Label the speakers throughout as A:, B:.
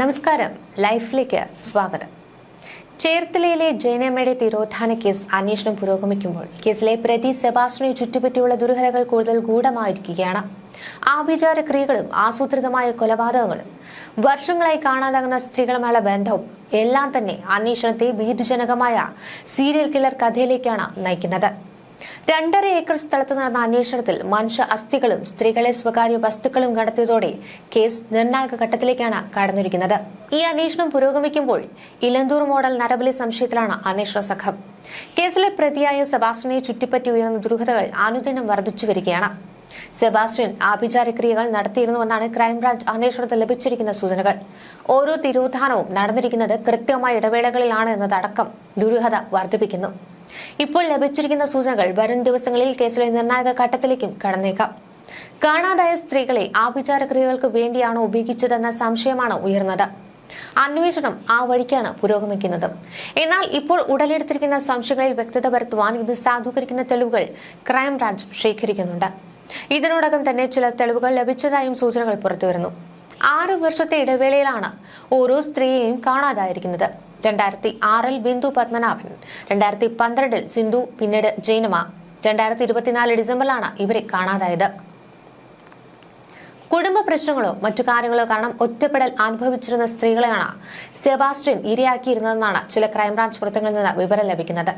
A: നമസ്കാരം. ലൈഫിലേക്ക് സ്വാഗതം. ചേർത്തലയിലെ ജയനമ്മയുടെ തിരോധാന കേസ് അന്വേഷണം പുരോഗമിക്കുമ്പോൾ കേസിലെ പ്രതി സെബാസ്റ്റിനെ ചുറ്റിപ്പറ്റിയുള്ള ദുരഹരകൾ കൂടുതൽ ഗൂഢമായിരിക്കുകയാണ്. ആഭിചാര ക്രിയകളും ആസൂത്രിതമായ കൊലപാതകങ്ങളും വർഷങ്ങളായി കാണാതാകുന്ന സ്ത്രീകളുമായുള്ള ബന്ധവും എല്ലാം തന്നെ അന്വേഷണത്തെ ഭീതിജനകമായ സീരിയൽ കില്ലർ കഥയിലേക്കാണ് നയിക്കുന്നത്. രണ്ടര ഏക്കർ സ്ഥലത്ത് നടന്ന അന്വേഷണത്തിൽ മനുഷ്യ അസ്ഥികളും സ്ത്രീകളെ സ്വകാര്യ വസ്തുക്കളും കണ്ടെത്തിയതോടെ കേസ് നിർണായക ഘട്ടത്തിലേക്കാണ് കടന്നിരിക്കുന്നത്. ഈ അന്വേഷണം പുരോഗമിക്കുമ്പോൾ ഇലന്തൂർ മോഡൽ നരബലി സംശയത്തിലാണ് അന്വേഷണ സംഘം. കേസിലെ പ്രതിയായ സെബാസ്റ്റിനെ ചുറ്റിപ്പറ്റി ഉയർന്ന ദുരൂഹതകൾ അനുദിനം വർദ്ധിച്ചു വരികയാണ്. സെബാസ്റ്റ്യൻ ആഭിചാരക്രിയകൾ നടത്തിയിരുന്നുവെന്നാണ് ക്രൈംബ്രാഞ്ച് അന്വേഷണത്തിൽ ലഭിച്ചിരിക്കുന്ന സൂചനകൾ. ഓരോ തിരോധാനവും നടന്നിരിക്കുന്നത് കൃത്യമായ ഇടവേളകളിലാണ് എന്നതടക്കം ദുരൂഹത വർദ്ധിപ്പിക്കുന്നു. ഇപ്പോൾ ലഭിച്ചിരിക്കുന്ന സൂചനകൾ വരും ദിവസങ്ങളിൽ കേസിലെ നിർണായക ഘട്ടത്തിലേക്കും കടന്നേക്കാം. കാണാതായ സ്ത്രീകളെ ആഭിചാരക്രിയകൾക്ക് വേണ്ടിയാണോ ഉപയോഗിച്ചതെന്ന സംശയമാണ് ഉയർന്നത്. അന്വേഷണം ആ വഴിക്കാണ് പുരോഗമിക്കുന്നത്. എന്നാൽ ഇപ്പോൾ ഉടലെടുത്തിരിക്കുന്ന സംശയങ്ങളിൽ വ്യക്തത വരുത്തുവാൻ ഇത് സാധൂകരിക്കുന്ന തെളിവുകൾ ക്രൈംബ്രാഞ്ച് ശേഖരിക്കുന്നുണ്ട്. ഇതിനോടകം തന്നെ ചില തെളിവുകൾ ലഭിച്ചതായും സൂചനകൾ പുറത്തുവരുന്നു. ആറ് വർഷത്തെ ഇടവേളയിലാണ് ഓരോ സ്ത്രീയെയും കാണാതായിരിക്കുന്നത്. രണ്ടായിരത്തി ആറിൽ ബിന്ദു പത്മനാഭൻ രണ്ടായിരത്തി പന്ത്രണ്ടിൽ സിന്ധു പിന്നീട് ജൈനമ രണ്ടായിരത്തി ഇരുപത്തിനാല് ഡിസംബറിലാണ് ഇവരെ കാണാതായത്. കുടുംബ പ്രശ്നങ്ങളോ മറ്റു കാര്യങ്ങളോ കാരണം ഒറ്റപ്പെടൽ അനുഭവിച്ചിരുന്ന സ്ത്രീകളെയാണ് സെബാസ്റ്റ്യൻ ഇരയാക്കിയിരുന്നതെന്നാണ് ചില ക്രൈംബ്രാഞ്ച് വൃത്തങ്ങളിൽ നിന്ന് വിവരം ലഭിക്കുന്നത്.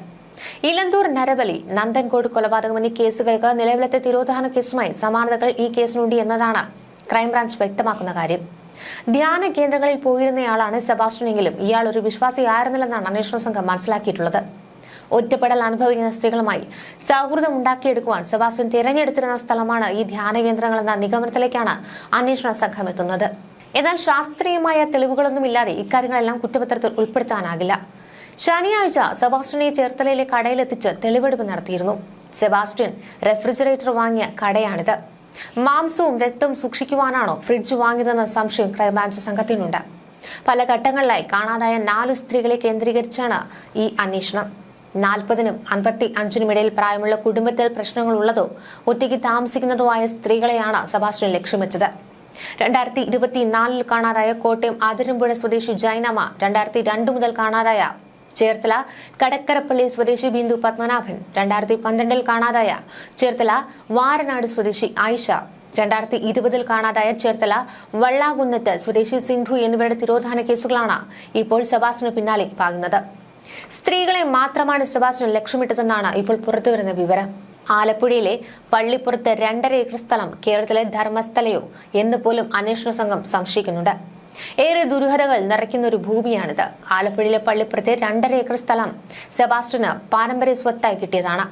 A: ഇലന്തൂർ നരബലി നന്ദൻകോട് കൊലപാതകം എന്നീ കേസുകൾക്ക് നിലവിലത്തെ തിരോധാന കേസുമായി സമാനതകൾ ഈ കേസിനുണ്ട് എന്നതാണ് ക്രൈംബ്രാഞ്ച് വ്യക്തമാക്കുന്ന കാര്യം. ധ്യാന കേന്ദ്രങ്ങളിൽ പോയിരുന്നയാളാണ് സെബാസ്റ്റ്യനെങ്കിലും. ഇയാൾ ഒരു വിശ്വാസി വിശ്വാസിയായിരുന്നില്ലെന്നാണ് അന്വേഷണ സംഘം മനസ്സിലാക്കിയിട്ടുള്ളത്. ഒറ്റപ്പെടൽ അനുഭവിക്കുന്ന സ്ത്രീകളുമായി സൗഹൃദം ഉണ്ടാക്കിയെടുക്കുവാൻ സെബാസ്റ്റ്യൻ തിരഞ്ഞെടുത്തിരുന്ന സ്ഥലമാണ് ഈ ധ്യാന കേന്ദ്രങ്ങൾ എന്ന നിഗമനത്തിലേക്കാണ് അന്വേഷണ സംഘം എത്തുന്നത്. എന്നാൽ ശാസ്ത്രീയമായ തെളിവുകളൊന്നുമില്ലാതെ ഇക്കാര്യങ്ങളെല്ലാം കുറ്റപത്രത്തിൽ ഉൾപ്പെടുത്താനാകില്ല. ശനിയാഴ്ച സെബാസ്റ്റ്യനെ ചേർത്തലയിലെ കടയിലെത്തിച്ച് തെളിവെടുപ്പ് നടത്തിയിരുന്നു. സെബാസ്റ്റ്യൻ റെഫ്രിജറേറ്റർ വാങ്ങിയ കടയാണിത്. മാംസവും രക്തവും സൂക്ഷിക്കുവാനാണോ ഫ്രിഡ്ജ് വാങ്ങിയതെന്ന സംശയം ക്രൈംബ്രാഞ്ച് സംഘത്തിനുണ്ട്. പല ഘട്ടങ്ങളിലായി കാണാതായ നാലു സ്ത്രീകളെ കേന്ദ്രീകരിച്ചാണ് ഈ അന്വേഷണം. നാൽപ്പതിനും അൻപത്തി അഞ്ചിനും ഇടയിൽ പ്രായമുള്ള കുടുംബത്തിൽ പ്രശ്നങ്ങളുള്ളതോ ഒറ്റയ്ക്ക് താമസിക്കുന്നതോ ആയ സ്ത്രീകളെയാണ് സെബാസ്റ്റ്യൻ ലക്ഷ്യം വെച്ചത്. രണ്ടായിരത്തി ഇരുപത്തിനാലിൽ കാണാതായ കോട്ടയം അതിരമ്പുഴ സ്വദേശി ജൈനമ്മ രണ്ടായിരത്തി രണ്ട് മുതൽ കാണാതായ ചേർത്തല കടക്കരപ്പള്ളി സ്വദേശി ബിന്ദു പത്മനാഭൻ രണ്ടായിരത്തി പന്ത്രണ്ടിൽ കാണാതായ ചേർത്തല വാരനാട് സ്വദേശി ആയിഷ രണ്ടായിരത്തി ഇരുപതിൽ കാണാതായ ചേർത്തല വള്ളാകുന്നത്ത് സ്വദേശി സിന്ധു എന്നിവയുടെ തിരോധാന കേസുകളാണ് ഇപ്പോൾ സെബാസിന് പിന്നാലെ പാകുന്നത് സ്ത്രീകളെ മാത്രമാണ് സെബാസിന് ലക്ഷ്യമിട്ടതെന്നാണ് ഇപ്പോൾ പുറത്തുവരുന്ന വിവരം. ആലപ്പുഴയിലെ പള്ളിപ്പുറത്ത് രണ്ടര ഏക്കർ സ്ഥലം കേരളത്തിലെ ധർമ്മസ്ഥലയോ എന്ന് പോലും അന്വേഷണ സംഘം സംശയിക്കുന്നുണ്ട്. ഏറെ ദുരൂഹതകൾ നിറയ്ക്കുന്ന ഒരു ഭൂമിയാണിത്. ആലപ്പുഴയിലെ പള്ളിപ്പുറത്തെ രണ്ടര ഏക്കർ സ്ഥലം സെബാസ്റ്റിന് പാരമ്പര്യ സ്വത്തായി കിട്ടിയതാണ്.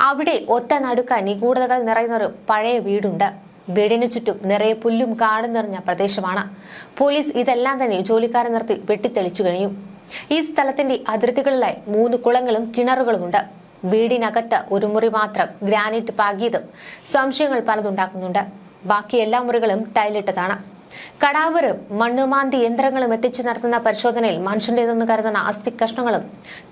A: അവിടെ ഒറ്റ നടുക്ക നിഗൂഢതകൾ നിറയുന്ന ഒരു പഴയ വീടുണ്ട്. വീടിനു ചുറ്റും നിറയെ പുല്ലും കാടും നിറഞ്ഞ പ്രദേശമാണ്. പോലീസ് ഇതെല്ലാം തന്നെ ജോലിക്കാരെ നിർത്തി വെട്ടിത്തെളിച്ചു കഴിഞ്ഞു. ഈ സ്ഥലത്തിന്റെ അതിർത്തികളിലായി മൂന്ന് കുളങ്ങളും കിണറുകളുമുണ്ട്. വീടിനകത്ത് ഒരു മുറി മാത്രം ഗ്രാനൈറ്റ് പാകിയതും സംശയങ്ങൾ പലതുണ്ടാക്കുന്നുണ്ട് ബാക്കി എല്ലാ മുറികളും ടൈലിട്ടതാണ്. കടാവരും മണ്ണുമാന്തി യന്ത്രങ്ങളും എത്തിച്ചു നടത്തുന്ന പരിശോധനയിൽ മനുഷ്യന്റേതെന്ന് കരുതുന്ന അസ്ഥി കഷ്ണങ്ങളും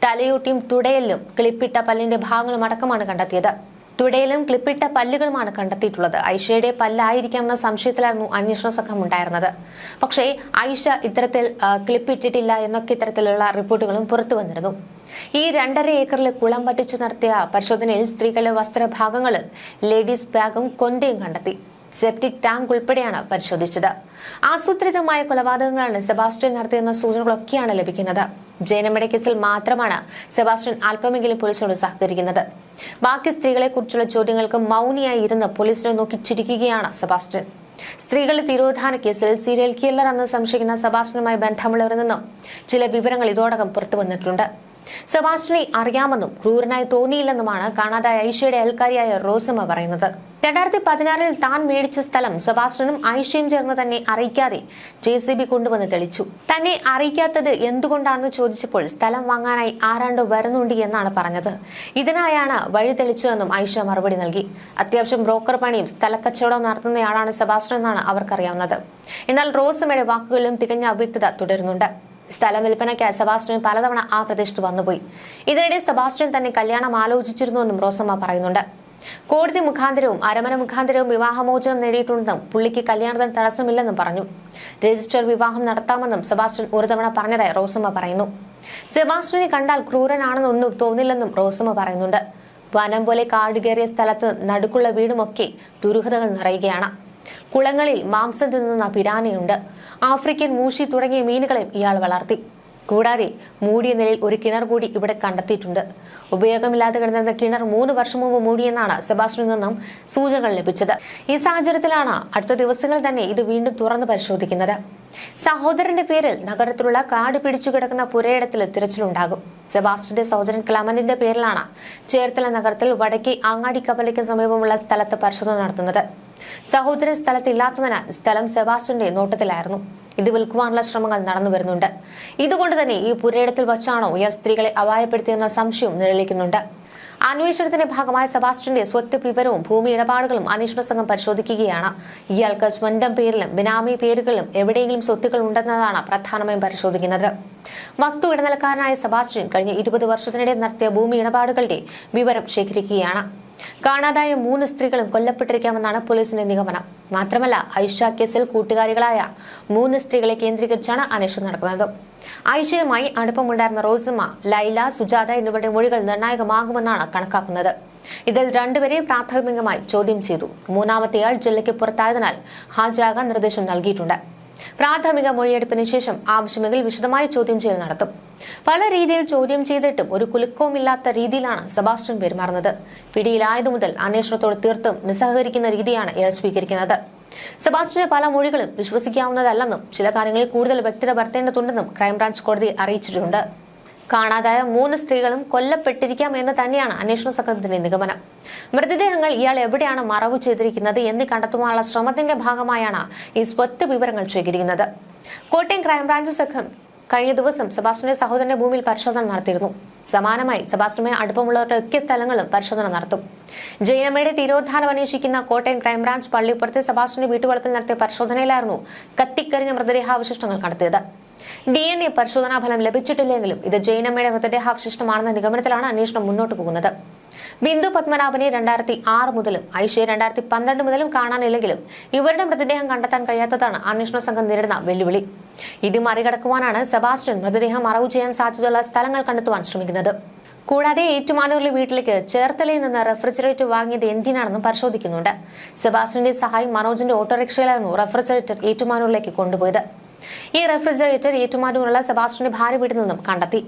A: തലയോട്ടിയും തുടയലിലും ക്ലിപ്പിട്ട പല്ലിന്റെ ഭാഗങ്ങളും അടക്കമാണ് കണ്ടെത്തിയത്. തുടയിലും ക്ലിപ്പിട്ട പല്ലുകളുമാണ് കണ്ടെത്തിയിട്ടുള്ളത്. ഐഷയുടെ പല്ലായിരിക്കാമെന്ന സംശയത്തിലായിരുന്നു അന്വേഷണ സംഘം ഉണ്ടായിരുന്നത്. പക്ഷേ ഐഷ ഇത്തരത്തിൽ ക്ലിപ്പിട്ടിട്ടില്ല എന്നൊക്കെ ഇത്തരത്തിലുള്ള റിപ്പോർട്ടുകളും പുറത്തു വന്നിരുന്നു. ഈ രണ്ടര ഏക്കറിൽ കുളം പറ്റിച്ചു നടത്തിയ പരിശോധനയിൽ സ്ത്രീകളുടെ വസ്ത്രഭാഗങ്ങളും ലേഡീസ് ബാഗും കൊന്തയും കണ്ടെത്തി. സെപ്റ്റിക് ടാങ്ക് ഉൾപ്പെടെയാണ് പരിശോധിച്ചത്. ആസൂത്രിതമായ കൊലപാതകങ്ങളാണ് സെബാസ്റ്റ്യൻ നടത്തിയെന്ന സൂചനകളൊക്കെയാണ് ലഭിക്കുന്നത്. ജയനമ്മയുടെ കേസിൽ മാത്രമാണ് സെബാസ്റ്റ്യൻ അല്പമെങ്കിലും പോലീസിനോട് സഹകരിക്കുന്നത്. ബാക്കി സ്ത്രീകളെ കുറിച്ചുള്ള ചോദ്യങ്ങൾക്ക് മൗനിയായി ഇരുന്ന് പോലീസിനെ നോക്കി ചിരിക്കുകയാണ് സെബാസ്റ്റ്യൻ. സ്ത്രീകളുടെ തിരോധാന കേസിൽ സീരിയൽ കില്ലർ എന്ന് സംശയിക്കുന്ന സെബാസ്റ്റ്യനുമായി ബന്ധമുള്ളവരിൽ നിന്നും ചില വിവരങ്ങൾ ഇതോടകം പുറത്തു വന്നിട്ടുണ്ട് സെബാസ്റ്റ്യനെ അറിയാമെന്നും ക്രൂരനായി തോന്നിയില്ലെന്നുമാണ് കാണാതായ ഐഷയുടെ അയൽക്കാരിയായ റോസമ്മ പറയുന്നത്. രണ്ടായിരത്തി പതിനാറിൽ താൻ മേടിച്ച സ്ഥലം സെബാസ്റ്റിനും ഐഷയും ചേർന്ന് തന്നെ അറിയിക്കാതെ ജെ സി ബി കൊണ്ടുവന്ന് തെളിച്ചു. തന്നെ അറിയിക്കാത്തത് എന്തുകൊണ്ടാണെന്ന് ചോദിച്ചപ്പോൾ സ്ഥലം വാങ്ങാനായി ആരാണ്ട് വരുന്നുണ്ട് എന്നാണ് പറഞ്ഞത്. ഇതിനായാണ് വഴി തെളിച്ചുവെന്നും ഐഷ മറുപടി നൽകി. അത്യാവശ്യം ബ്രോക്കർ പണിയും സ്ഥലക്കച്ചവടം നടത്തുന്നയാളാണ് സെബാസ്റ്റ്യൻ എന്നാണ് അവർക്കറിയാവുന്നത്. എന്നാൽ റോസമ്മയുടെ വാക്കുകളിലും തികഞ്ഞ അവ്യക്തത തുടരുന്നുണ്ട്. സ്ഥലം വിൽപ്പനയ്ക്ക് സെബാസ്റ്റ്യൻ പലതവണ ആ പ്രദേശത്ത് വന്നുപോയി. ഇതിനിടെ സെബാസ്റ്റ്യൻ തന്നെ കല്യാണം ആലോചിച്ചിരുന്നുവെന്നും റോസമ്മ പറയുന്നുണ്ട്. കോടതി മുഖാന്തരവും അരമന മുഖാന്തരവും വിവാഹമോചനം നേടിയിട്ടുണ്ടെന്നും പുള്ളിക്ക് കല്യാണത്തിന് തടസ്സമില്ലെന്നും പറഞ്ഞു. രജിസ്റ്റർ വിവാഹം നടത്താമെന്നും സെബാസ്റ്റ്യൻ ഒരു തവണ പറഞ്ഞതായി റോസമ്മ പറയുന്നു. സെബാസ്റ്റ്യനെ കണ്ടാൽ ക്രൂരനാണെന്നൊന്നും തോന്നില്ലെന്നും റോസമ്മ പറയുന്നുണ്ട്. വനം പോലെ കാടുകേറിയ സ്ഥലത്ത് നടുക്കുള്ള വീടുമൊക്കെ ദുരൂഹതകൾ നിറയുകയാണ്. കുളങ്ങളിൽ മാംസം തിന്നുന്ന പിരാനയുണ്ട്. ആഫ്രിക്കൻ മൂഷി തുടങ്ങിയ മീനുകളെയും ഇയാൾ വളർത്തി. കൂടാതെ മൂടിയ നിലയിൽ ഒരു കിണർ കൂടി ഇവിടെ കണ്ടെത്തിയിട്ടുണ്ട്. ഉപയോഗമില്ലാതെ കിടന്നിരുന്ന കിണർ മൂന്ന് വർഷം മുമ്പ് മൂടിയെന്നാണ് സെബാസ്റ്റിനിൽ നിന്നും സൂചനകൾ ലഭിച്ചത്. ഈ സാഹചര്യത്തിലാണ് അടുത്ത ദിവസങ്ങളിൽ തന്നെ ഇത് വീണ്ടും തുറന്നു പരിശോധിക്കുന്നത്. സഹോദരന്റെ പേരിൽ നഗരത്തിലുള്ള കാട് പിടിച്ചു കിടക്കുന്ന പുരയിടത്തിൽ തിരച്ചിലുണ്ടാകും. സെബാസ്റ്റിന്റെ സഹോദരൻ ക്ലമന്റിന്റെ പേരിലാണ് ചേർത്തല നഗരത്തിൽ വടക്കേ ആങ്ങാടി കപ്പലയ്ക്ക് സമീപമുള്ള സ്ഥലത്ത് പരിശോധന നടത്തുന്നത്. സഹോദരൻ സ്ഥലത്തില്ലാത്തതിനാൽ സ്ഥലം സെബാസ്റ്റ്യന്റെ നോട്ടത്തിലായിരുന്നു. ഇത് വിൽക്കുവാനുള്ള ശ്രമങ്ങൾ നടന്നു വരുന്നുണ്ട്. ഇതുകൊണ്ട് തന്നെ ഈ പുരയിടത്തിൽ വച്ചാണോ ഇയാൾ സ്ത്രീകളെ അപായപ്പെടുത്തിയെന്ന സംശയം നിഴലിക്കുന്നുണ്ട്. അന്വേഷണത്തിന്റെ ഭാഗമായ സെബാസ്റ്റ്യന്റെ സ്വത്ത് വിവരവും ഭൂമി ഇടപാടുകളും അന്വേഷണ സംഘം പരിശോധിക്കുകയാണ്. ഇയാൾക്ക് സ്വന്തം പേരിലും ബിനാമി പേരുകളിലും എവിടെയെങ്കിലും സ്വത്തുക്കൾ ഉണ്ടെന്നതാണ് പ്രധാനമായും പരിശോധിക്കുന്നത്. വസ്തു ഇടനിലക്കാരനായ സെബാസ്റ്റ്യൻ കഴിഞ്ഞ ഇരുപത് വർഷത്തിനിടെ നടത്തിയ ഭൂമി ഇടപാടുകളുടെ വിവരം ശേഖരിക്കുകയാണ്. കാണാതായ മൂന്ന് സ്ത്രീകളും കൊല്ലപ്പെട്ടിരിക്കാമെന്നാണ് പോലീസിന്റെ നിഗമനം. മാത്രമല്ല ഐഷ കേസിൽ കൂട്ടുകാരികളായ മൂന്ന് സ്ത്രീകളെ കേന്ദ്രീകരിച്ചാണ് അന്വേഷണം നടക്കുന്നത്. ഐഷയുമായി അടുപ്പമുണ്ടായിരുന്ന റോസമ്മ ലൈല സുജാത എന്നിവരുടെ മൊഴികൾ നിർണായകമാകുമെന്നാണ് കണക്കാക്കുന്നത്. ഇതിൽ രണ്ടുപേരെ പ്രാഥമികമായി ചോദ്യം ചെയ്തു. മൂന്നാമത്തെയാൾ ജില്ലയ്ക്ക് പുറത്തായതിനാൽ ഹാജരാകാൻ നിർദ്ദേശം നൽകിയിട്ടുണ്ട്. പ്രാഥമിക മൊഴിയെടുപ്പിന് ശേഷം ആവശ്യമെങ്കിൽ വിശദമായ ചോദ്യം ചെയ്യൽ നടത്തും. പല രീതിയിൽ ചോദ്യം ചെയ്തിട്ടും ഒരു കുലുക്കവുമില്ലാത്ത രീതിയിലാണ് സെബാസ്റ്റ്യൻ പെരുമാറുന്നത്. പിടിയിലായതു മുതൽ അന്വേഷണത്തോട് തീർത്തും നിസ്സഹകരിക്കുന്ന രീതിയാണ് ഇയാൾ സ്വീകരിക്കുന്നത്. സെബാസ്റ്റ്യന്റെ പല മൊഴികളും വിശ്വസിക്കാവുന്നതല്ലെന്നും ചില കാര്യങ്ങളിൽ കൂടുതൽ വ്യക്തത വരുത്തേണ്ടതുണ്ടെന്നും ക്രൈംബ്രാഞ്ച് കോടതി അറിയിച്ചിട്ടുണ്ട്. കാണാതായ മൂന്ന് സ്ത്രീകളും കൊല്ലപ്പെട്ടിരിക്കാം എന്ന് തന്നെയാണ് അന്വേഷണ സംഘത്തിന്റെ നിഗമനം. മൃതദേഹങ്ങൾ ഇയാൾ എവിടെയാണ് മറവ് ചെയ്തിരിക്കുന്നത് എന്ന് കണ്ടെത്തുവാനുള്ള ശ്രമത്തിന്റെ ഭാഗമായാണ് ഈ സ്വത്ത് വിവരങ്ങൾ ശേഖരിക്കുന്നത്. കോട്ടയം ക്രൈംബ്രാഞ്ച് സംഘം കഴിഞ്ഞ ദിവസം സെബാസ്റ്റിന്റെ സഹോദരന്റെ ഭൂമിയിൽ പരിശോധന നടത്തിയിരുന്നു. സമാനമായി സെബാസ്റ്റ്യനുമായി അടുപ്പമുള്ളവരുടെ ഒക്കെ സ്ഥലങ്ങളും പരിശോധന നടത്തും. ജയനമ്മയുടെ തിരോധാനം അന്വേഷിക്കുന്ന കോട്ടയം ക്രൈംബ്രാഞ്ച് പള്ളിപ്പുറത്തെ സെബാസ്റ്റിന്റെ വീട്ടുവളപ്പിൽ നടത്തിയ പരിശോധനയിലായിരുന്നു കത്തിക്കരിഞ്ഞ മൃതദേഹാവശിഷ്ടങ്ങൾ കണ്ടെത്തിയത്. ഡി എൻ എ പരിശോധനാ ഫലം ലഭിച്ചിട്ടില്ലെങ്കിലും ഇത് ജൈനമ്മയുടെ മൃതദേഹാവശിഷ്ടമാണെന്ന നിഗമനത്തിലാണ് അന്വേഷണം മുന്നോട്ട് പോകുന്നത്. ബിന്ദു പത്മനാഭനെ രണ്ടായിരത്തി ആറ് മുതലും ഐഷയെ രണ്ടായിരത്തി പന്ത്രണ്ട് മുതലും കാണാനില്ലെങ്കിലും ഇവരുടെ മൃതദേഹം കണ്ടെത്താൻ കഴിയാത്തതാണ് അന്വേഷണ സംഘം നേരിടുന്ന വെല്ലുവിളി. ഇത് മറികടക്കുവാനാണ് സെബാസ്റ്റ്യൻ മൃതദേഹം മറവ് ചെയ്യാൻ സാധ്യതയുള്ള സ്ഥലങ്ങൾ കണ്ടെത്തുവാൻ ശ്രമിക്കുന്നത്. കൂടാതെ ഏറ്റുമാനൂരിലെ വീട്ടിലേക്ക് ചേർത്തലയിൽ നിന്ന് റെഫ്രിജറേറ്റർ വാങ്ങിയത് എന്തിനാണെന്നും പരിശോധിക്കുന്നുണ്ട്. സെബാസ്റ്റ്യന്റെ സഹായം മനോജിന്റെ ഓട്ടോറിക്ഷയിലായിരുന്നു റെഫ്രിജറേറ്റർ ഏറ്റുമാനൂരിലേക്ക് കൊണ്ടുപോയത്. ഈ റെഫ്രിജറേറ്റർ ഏറ്റുമാനൂരുള്ള സെബാസ്റ്റിന്റെ ഭാര്യ വീട്ടിൽ നിന്നും കണ്ടെത്തി.